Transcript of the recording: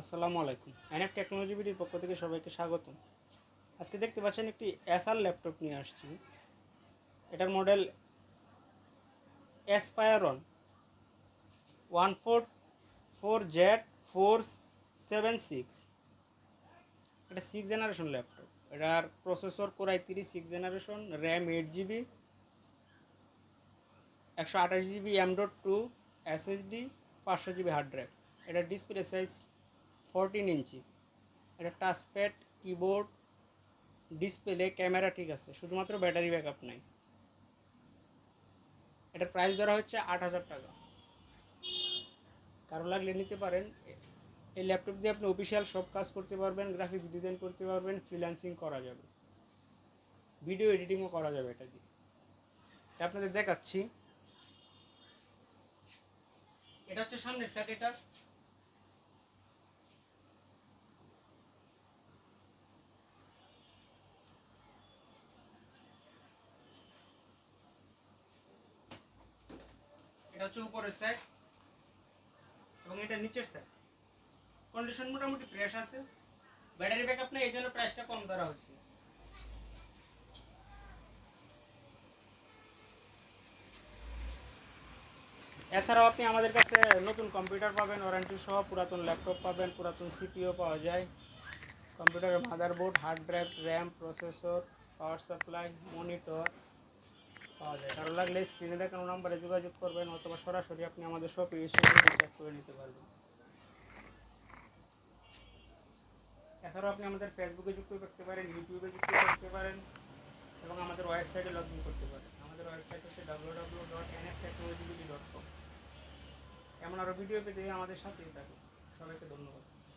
আসসালামু আলাইকুম। NF technology বিডির পক্ষ থেকে সবাইকে স্বাগতম। আজকে দেখতে পাচ্ছেন একটি এসআর ল্যাপটপ নিয়ে আসছি। এটার model Aspire one four four Z four seven six. এটা সিক্স জেনারেশন ল্যাপটপ। এটার প্রসেসর কোরাই তিরিশ six generation RAM eight GB একশো আঠাশ GB M dot two SSD পাঁচশো জিবি হার্ড ড্রাইভ এটার ডিসপ্লে সাইজ ফোরটিন ইঞ্চি। এটা টাচপ্যাড কিবোর্ড ডিসপ্লে ক্যামেরা ঠিক আছে, শুধুমাত্র ব্যাটারি ব্যাকআপ নাই। এটার প্রাইস ধরা হচ্ছে আট হাজার টাকা। কারও লাগলে নিতে পারেন। এই ল্যাপটপ দিয়ে আপনি অফিসিয়াল সব কাজ করতে পারবেন গ্রাফিক্স ডিজাইন করতে পারবেন ফ্রিল্যান্সিং করা যাবে। ভিডিও এডিটিংও করা যাবে এটা দিয়ে। আপনাদের দেখাচ্ছি। এটা হচ্ছে সামনের সাইড এটা হচ্ছে উপরের সাইড এবং এটা নিচের সাইড কন্ডিশন মোটামুটি ফ্রেশ আছে। ব্যাটারি ব্যাকআপ নেই এই জন্য প্রাইসটা কম ধরা হয়েছে। এছাড়াও আপনি আমাদের কাছে নতুন কম্পিউটার পাবেন ওয়ারেন্টি সহ পুরাতন ল্যাপটপ পাবেন, পুরাতন সিপিও পাওয়া যায়। কম্পিউটারের motherboard hard drive RAM processor power supply monitor কারও লাগলে স্ক্রিনে দেখানো নাম্বারে যোগাযোগ করবেন, অথবা সরাসরি আপনি আমাদের শপে এসে চেক করে নিতে পারবেন। এছাড়াও আপনি আমাদের ফেসবুকে যুক্ত করতে পারেন ইউটিউবে যুক্ত করতে পারেন, এবং আমাদের ওয়েবসাইটে লগ ইন করতে পারেন। আমাদের ওয়েবসাইট হচ্ছে W W dot N F technology dot com এমন আরও ভিডিও পেতে আমাদের সাথেই থাকুন। সবাইকে